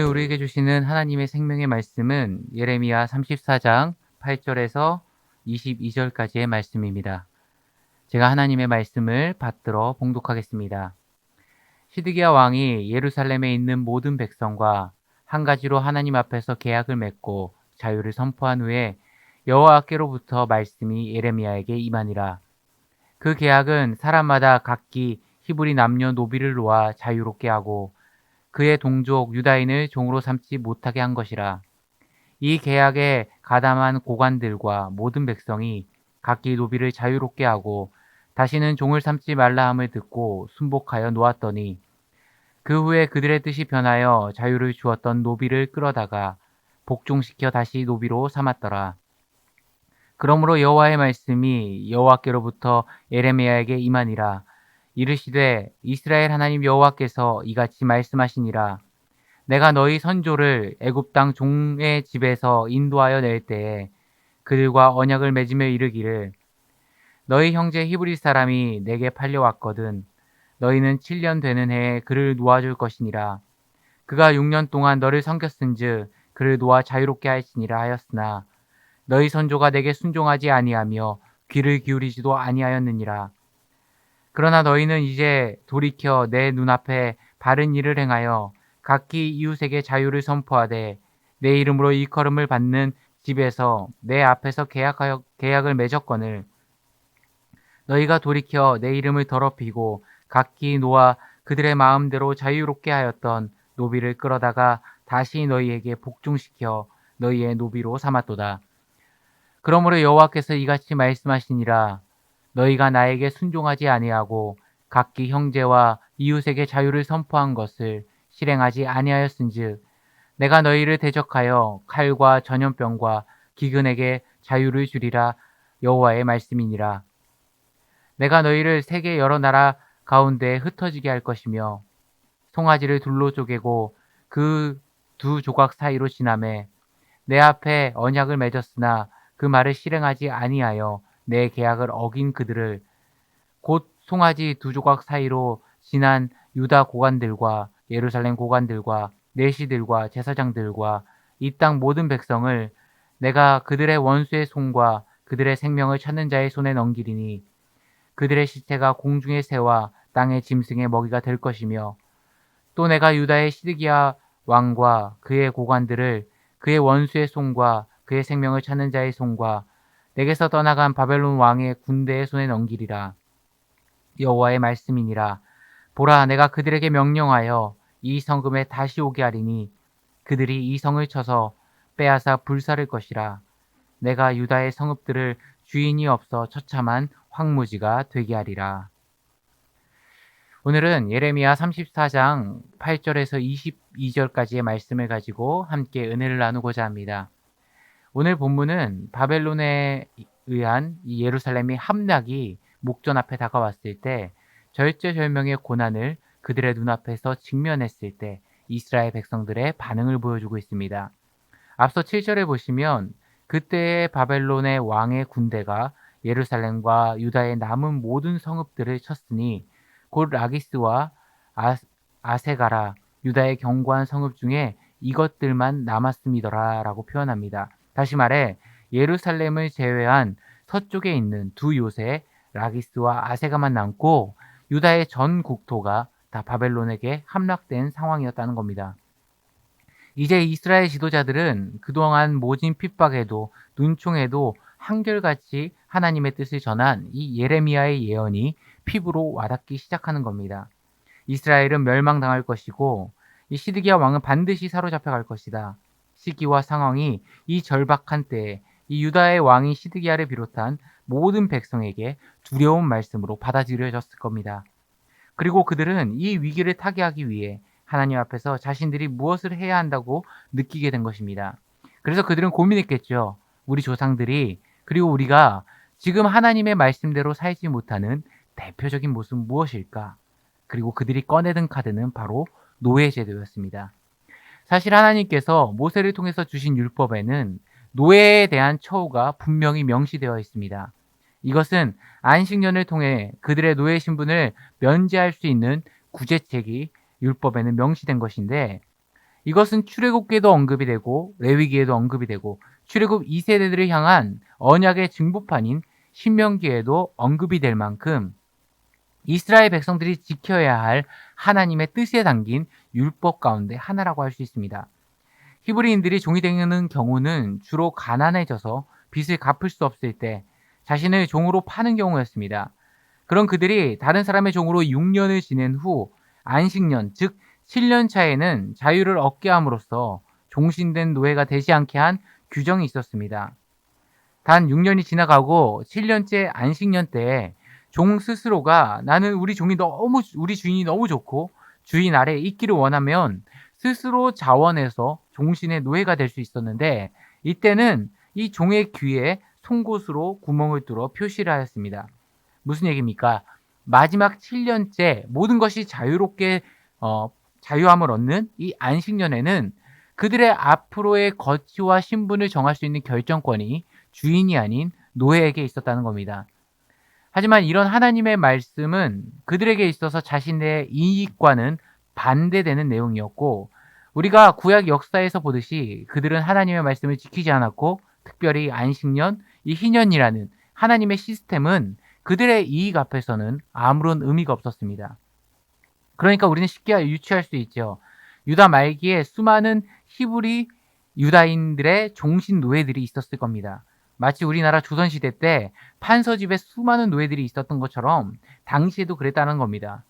오늘 우리에게 주시는 하나님의 생명의 말씀은 예레미야 34장 8절에서 22절까지의 말씀입니다. 제가 하나님의 말씀을 받들어 봉독하겠습니다. 시드기야 왕이 예루살렘에 있는 모든 백성과 한 가지로 하나님 앞에서 계약을 맺고 자유를 선포한 후에 여호와께로부터 말씀이 예레미야에게 임하니라. 그 계약은 사람마다 각기 히브리 남녀 노비를 놓아 자유롭게 하고 그의 동족 유다인을 종으로 삼지 못하게 한 것이라. 이 계약에 가담한 고관들과 모든 백성이 각기 노비를 자유롭게 하고 다시는 종을 삼지 말라 함을 듣고 순복하여 놓았더니 그 후에 그들의 뜻이 변하여 자유를 주었던 노비를 끌어다가 복종시켜 다시 노비로 삼았더라. 그러므로 여호와의 말씀이 여호와께로부터 예레미야에게 임하니라. 이르시되 이스라엘 하나님 여호와께서 이같이 말씀하시니라. 내가 너희 선조를 애굽 땅 종의 집에서 인도하여 낼 때에 그들과 언약을 맺으며 이르기를. 너희 형제 히브리 사람이 내게 팔려왔거든 너희는 7년 되는 해에 그를 놓아줄 것이니라. 그가 6년 동안 너를 섬겼은즉 그를 놓아 자유롭게 할지니라 하였으나 너희 선조가 내게 순종하지 아니하며 귀를 기울이지도 아니하였느니라 그러나 너희는 이제 돌이켜 내 눈앞에 바른 일을 행하여 각기 이웃에게 자유를 선포하되 내 이름으로 일컬음을 받는 집에서 내 앞에서 계약하여 계약을 맺었거늘 너희가 돌이켜 내 이름을 더럽히고 각기 놓아 그들의 마음대로 자유롭게 하였던 노비를 끌어다가 다시 너희에게 복종시켜 너희의 노비로 삼았도다. 그러므로 여호와께서 이같이 말씀하시니라 너희가 나에게 순종하지 아니하고 각기 형제와 이웃에게 자유를 선포한 것을 실행하지 아니하였은즉 내가 너희를 대적하여 칼과 전염병과 기근에게 자유를 주리라 여호와의 말씀이니라. 내가 너희를 세계 여러 나라 가운데 흩어지게 할 것이며 송아지를 둘로 쪼개고 그 두 조각 사이로 지나매 내 앞에 언약을 맺었으나 그 말을 실행하지 아니하여 내 계약을 어긴 그들을 곧 송아지 두 조각 사이로 지난 유다 고관들과 예루살렘 고관들과 내시들과 제사장들과 이 땅 모든 백성을 내가 그들의 원수의 손과 그들의 생명을 찾는 자의 손에 넘기리니 그들의 시체가 공중의 새와 땅의 짐승의 먹이가 될 것이며 또 내가 유다의 시드기야 왕과 그의 고관들을 그의 원수의 손과 그의 생명을 찾는 자의 손과 내게서 떠나간 바벨론 왕의 군대의 손에 넘기리라. 여호와의 말씀이니라. 보라, 내가 그들에게 명령하여 이 성금에 다시 오게 하리니 그들이 이 성을 쳐서 빼앗아 불사를 것이라. 내가 유다의 성읍들을 주인이 없어 처참한 황무지가 되게 하리라. 오늘은 예레미야 34장 8절에서 22절까지의 말씀을 가지고 함께 은혜를 나누고자 합니다. 오늘 본문은 바벨론에 의한 이 예루살렘의 함락이 목전 앞에 다가왔을 때 절제절명의 고난을 그들의 눈앞에서 직면했을 때 이스라엘 백성들의 반응을 보여주고 있습니다. 앞서 7절에 보시면 그때의 바벨론의 왕의 군대가 예루살렘과 유다의 남은 모든 성읍들을 쳤으니 곧 라기스와 아, 세가라 유다의 견고한 성읍 중에 이것들만 남았음이더라 라고 표현합니다. 다시 말해 예루살렘을 제외한 서쪽에 있는 두 요새 라기스와 아세가만 남고 유다의 전 국토가 다 바벨론에게 함락된 상황이었다는 겁니다. 이제 이스라엘 지도자들은 그동안 모진 핍박에도 눈총에도 한결같이 하나님의 뜻을 전한 이 예레미야의 예언이 피부로 와닿기 시작하는 겁니다. 이스라엘은 멸망당할 것이고 이 시드기야 왕은 반드시 사로잡혀 갈 것이다. 시기와 상황이 이 절박한 때에 이 유다의 왕인 시드기야를 비롯한 모든 백성에게 두려운 말씀으로 받아들여졌을 겁니다. 그리고 그들은 이 위기를 타개하기 위해 하나님 앞에서 자신들이 무엇을 해야 한다고 느끼게 된 것입니다. 그래서 그들은 고민했겠죠. 우리 조상들이 그리고 우리가 지금 하나님의 말씀대로 살지 못하는 대표적인 모습 무엇일까? 그리고 그들이 꺼내든 카드는 바로 노예 제도였습니다. 사실 하나님께서 모세를 통해서 주신 율법에는 노예에 대한 처우가 분명히 명시되어 있습니다. 이것은 안식년을 통해 그들의 노예 신분을 면제할 수 있는 구제책이 율법에는 명시된 것인데 이것은 출애굽기에도 언급이 되고 레위기에도 언급이 되고 출애굽 2세대들을 향한 언약의 증보판인 신명기에도 언급이 될 만큼 이스라엘 백성들이 지켜야 할 하나님의 뜻에 담긴 율법 가운데 하나라고 할 수 있습니다. 히브리인들이 종이 되는 경우는 주로 가난해져서 빚을 갚을 수 없을 때 자신을 종으로 파는 경우였습니다. 그런 그들이 다른 사람의 종으로 6년을 지낸 후 안식년, 즉 7년 차에는 자유를 얻게 함으로써 종신된 노예가 되지 않게 한 규정이 있었습니다. 단 6년이 지나가고 7년째 안식년 때에 종 스스로가 나는 우리 종이 너무 우리 주인이 너무 좋고 주인 아래 있기를 원하면 스스로 자원해서 종신의 노예가 될 수 있었는데 이때는 이 종의 귀에 송곳으로 구멍을 뚫어 표시를 하였습니다. 무슨 얘기입니까? 마지막 7년째 모든 것이 자유롭게 어, 자유함을 얻는 이 안식년에는 그들의 앞으로의 거취와 신분을 정할 수 있는 결정권이 주인이 아닌 노예에게 있었다는 겁니다. 하지만 이런 하나님의 말씀은 그들에게 있어서 자신의 이익과는 반대되는 내용이었고 우리가 구약 역사에서 보듯이 그들은 하나님의 말씀을 지키지 않았고 특별히 안식년, 이 희년이라는 하나님의 시스템은 그들의 이익 앞에서는 아무런 의미가 없었습니다. 그러니까 우리는 쉽게 유추할 수 있죠. 유다 말기에 수많은 히브리 유다인들의 종신 노예들이 있었을 겁니다. 마치 우리나라 조선시대 때 판서집에 수많은 노예들이 있었던 것처럼 당시에도 그랬다는 겁니다.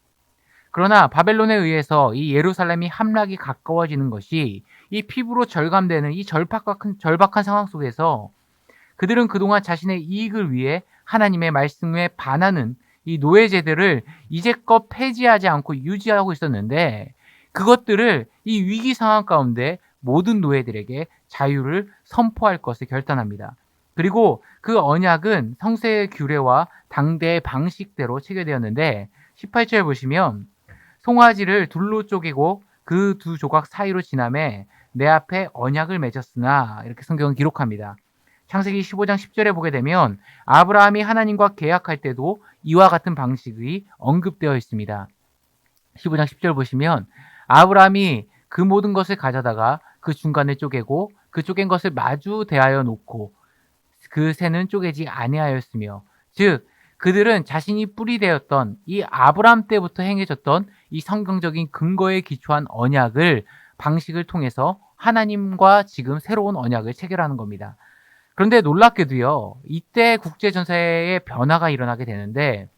그러나 바벨론에 의해서 이 예루살렘이 함락이 가까워지는 것이 이 피부로 절감되는 이 절박한, 절박한 상황 속에서 그들은 그동안 자신의 이익을 위해 하나님의 말씀에 반하는 이 노예제들을 이제껏 폐지하지 않고 유지하고 있었는데 그것들을 이 위기 상황 가운데 모든 노예들에게 자유를 선포할 것을 결단합니다. 그리고 그 언약은 성세의 규례와 당대의 방식대로 체결되었는데 18절 보시면 송아지를 둘로 쪼개고 그 두 조각 사이로 지남에 내 앞에 언약을 맺었으나 이렇게 성경은 기록합니다. 창세기 15장 10절에 보게 되면 아브라함이 하나님과 계약할 때도 이와 같은 방식이 언급되어 있습니다. 15장 10절 보시면 아브라함이 그 모든 것을 가져다가 그 중간을 쪼개고 그 쪼갠 것을 마주 대하여 놓고 그 새는 쪼개지 아니하였으며 즉 그들은 자신이 뿌리 되었던 이 아브람 때부터 행해졌던 이 성경적인 근거에 기초한 언약을 방식을 통해서 하나님과 지금 새로운 언약을 체결하는 겁니다. 그런데 놀랍게도요, 이때 국제전세의 변화가 일어나게 되는데,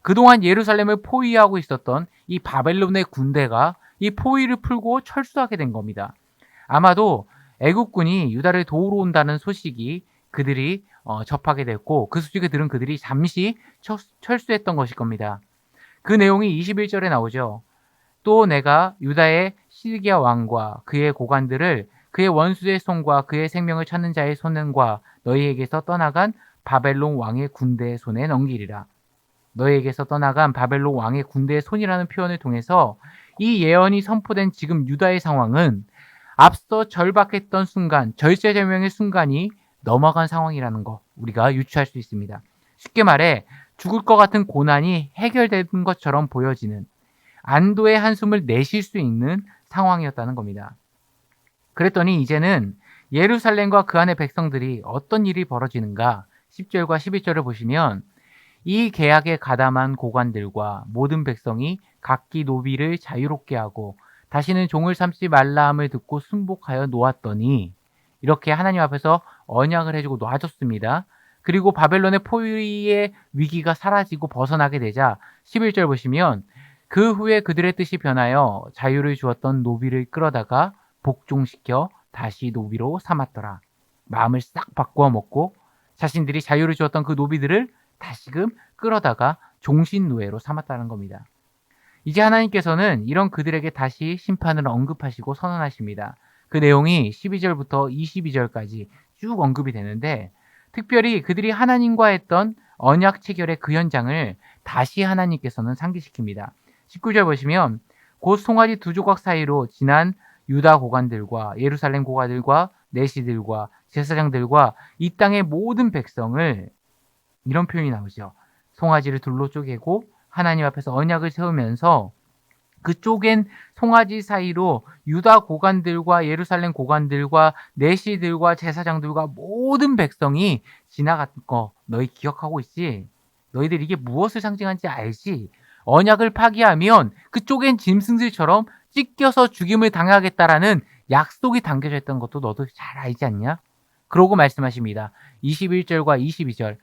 그동안 예루살렘을 포위하고 있었던 이 바벨론의 군대가 이 포위를 풀고 철수하게 된 겁니다. 아마도 애국군이 유다를 도우러 온다는 소식이 그들이 어, 접하게 됐고 그 소식을 들은 그들이 잠시 철수했던 것일 겁니다. 그 내용이 21절에 나오죠. 또 내가 유다의 시드기야 왕과 그의 고관들을 그의 원수의 손과 그의 생명을 찾는 자의 손과 너희에게서 떠나간 바벨론 왕의 군대의 손에 넘기리라. 너희에게서 떠나간 바벨론 왕의 군대의 손이라는 표현을 통해서 이 예언이 선포된 지금 유다의 상황은 앞서 절박했던 순간, 절제절명의 순간이 넘어간 상황이라는 거 우리가 유추할 수 있습니다. 쉽게 말해 죽을 것 같은 고난이 해결된 것처럼 보여지는 안도의 한숨을 내쉴 수 있는 상황이었다는 겁니다. 그랬더니 이제는 예루살렘과 그 안의 백성들이 어떤 일이 벌어지는가 10절과 11절을 보시면 이 계약에 가담한 고관들과 모든 백성이 각기 노비를 자유롭게 하고 다시는 종을 삼지 말라 함을 듣고 순복하여 놓았더니 이렇게 하나님 앞에서 언약을 해주고 놔줬습니다. 그리고 바벨론의 포위의 위기가 사라지고 벗어나게 되자 11절 보시면 그 후에 그들의 뜻이 변하여 자유를 주었던 노비를 끌어다가 복종시켜 다시 노비로 삼았더라. 마음을 싹 바꾸어 먹고 자신들이 자유를 주었던 그 노비들을 다시금 끌어다가 종신 노예로 삼았다는 겁니다. 이제 하나님께서는 이런 그들에게 다시 심판을 언급하시고 선언하십니다. 그 내용이 12절부터 22절까지 쭉 언급이 되는데 특별히 그들이 하나님과 했던 언약 체결의 그 현장을 다시 하나님께서는 상기시킵니다. 19절 보시면 곧 송아지 두 조각 사이로 지난 유다 고관들과 예루살렘 고관들과 내시들과 제사장들과 이 땅의 모든 백성을 이런 표현이 나오죠. 송아지를 둘로 쪼개고 하나님 앞에서 언약을 세우면서 그 쪼갠 송아지 사이로 유다 고관들과 예루살렘 고관들과 내시들과 제사장들과 모든 백성이 지나간 거 너희 기억하고 있지? 너희들 이게 무엇을 상징하는지 알지? 언약을 파기하면 그 쪼갠 짐승들처럼 찢겨서 죽임을 당하겠다라는 약속이 담겨져 있던 것도 너도 잘 알지 않냐? 그러고 말씀하십니다. 21절과 22절.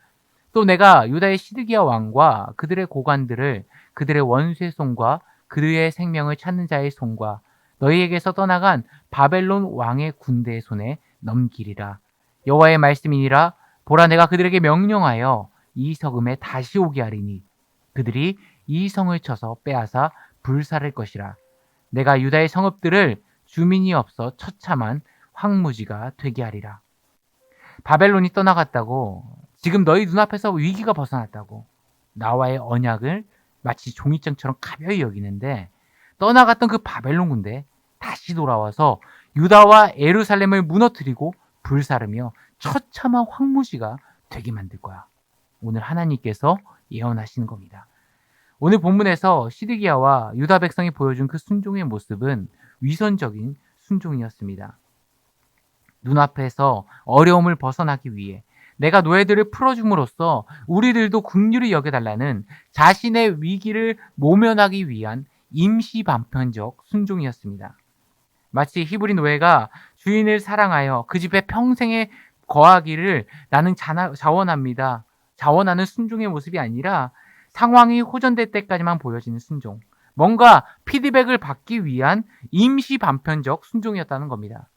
또 내가 유다의 시드기야 왕과 그들의 고관들을 그들의 원수의 손과 그들의 생명을 찾는 자의 손과 너희에게서 떠나간 바벨론 왕의 군대의 손에 넘기리라. 여호와의 말씀이니라 보라 내가 그들에게 명령하여 이 서금에 다시 오게 하리니 그들이 이 성을 쳐서 빼앗아 불살할 것이라. 내가 유다의 성읍들을 주민이 없어 처참한 황무지가 되게 하리라. 바벨론이 떠나갔다고 지금 너희 눈앞에서 위기가 벗어났다고 나와의 언약을 마치 종이장처럼 가벼이 여기는데 떠나갔던 그 바벨론 군대 다시 돌아와서 유다와 에루살렘을 무너뜨리고 불사르며 처참한 황무지가 되게 만들 거야. 오늘 하나님께서 예언하시는 겁니다. 오늘 본문에서 시드기야와 유다 백성이 보여준 그 순종의 모습은 위선적인 순종이었습니다. 눈앞에서 어려움을 벗어나기 위해 내가 노예들을 풀어줌으로써 우리들도 국률이 여겨달라는 자신의 위기를 모면하기 위한 임시 반편적 순종이었습니다. 마치 히브리 노예가 주인을 사랑하여 그 집에 평생에 거하기를 나는 자나, 자원합니다. 자원하는 순종의 모습이 아니라 상황이 호전될 때까지만 보여지는 순종. 뭔가 피드백을 받기 위한 임시 반편적 순종이었다는 겁니다.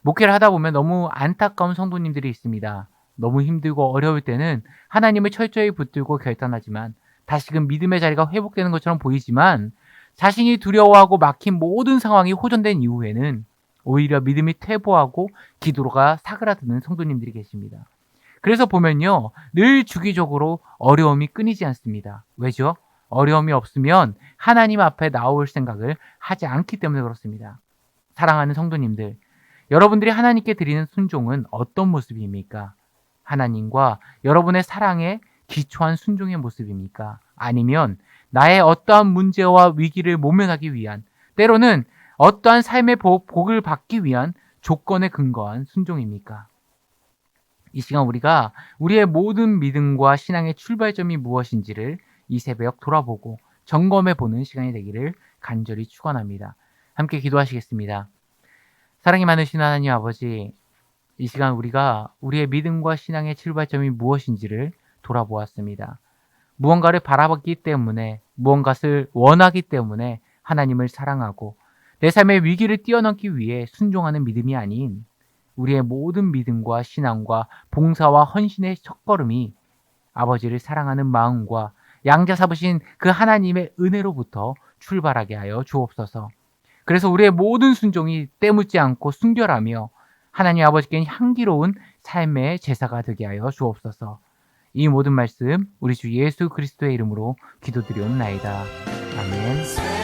목회를 하다 보면 너무 안타까운 성도님들이 있습니다. 너무 힘들고 어려울 때는 하나님을 철저히 붙들고 결단하지만 다시금 믿음의 자리가 회복되는 것처럼 보이지만 자신이 두려워하고 막힌 모든 상황이 호전된 이후에는 오히려 믿음이 퇴보하고 기도가 사그라드는 성도님들이 계십니다. 그래서 보면요, 늘 주기적으로 어려움이 끊이지 않습니다. 왜죠? 어려움이 없으면 하나님 앞에 나올 생각을 하지 않기 때문에 그렇습니다. 사랑하는 성도님들, 여러분들이 하나님께 드리는 순종은 어떤 모습입니까? 하나님과 여러분의 사랑에 기초한 순종의 모습입니까? 아니면 나의 어떠한 문제와 위기를 모면하기 위한 때로는 어떠한 삶의 복을 받기 위한 조건에 근거한 순종입니까? 이 시간 우리가 우리의 모든 믿음과 신앙의 출발점이 무엇인지를 이 새벽 돌아보고 점검해 보는 시간이 되기를 간절히 축원합니다. 함께 기도하시겠습니다. 사랑이 많으신 하나님 아버지, 이 시간 우리가 우리의 믿음과 신앙의 출발점이 무엇인지를 돌아보았습니다. 무언가를 바라봤기 때문에, 무언가를 원하기 때문에 하나님을 사랑하고 내 삶의 위기를 뛰어넘기 위해 순종하는 믿음이 아닌 우리의 모든 믿음과 신앙과 봉사와 헌신의 첫걸음이 아버지를 사랑하는 마음과 양자 잡으신 그 하나님의 은혜로부터 출발하게 하여 주옵소서. 그래서 우리의 모든 순종이 때묻지 않고 순결하며 하나님 아버지께 향기로운 삶의 제사가 되게 하여 주옵소서. 이 모든 말씀 우리 주 예수 그리스도의 이름으로 기도드리옵나이다. 아멘.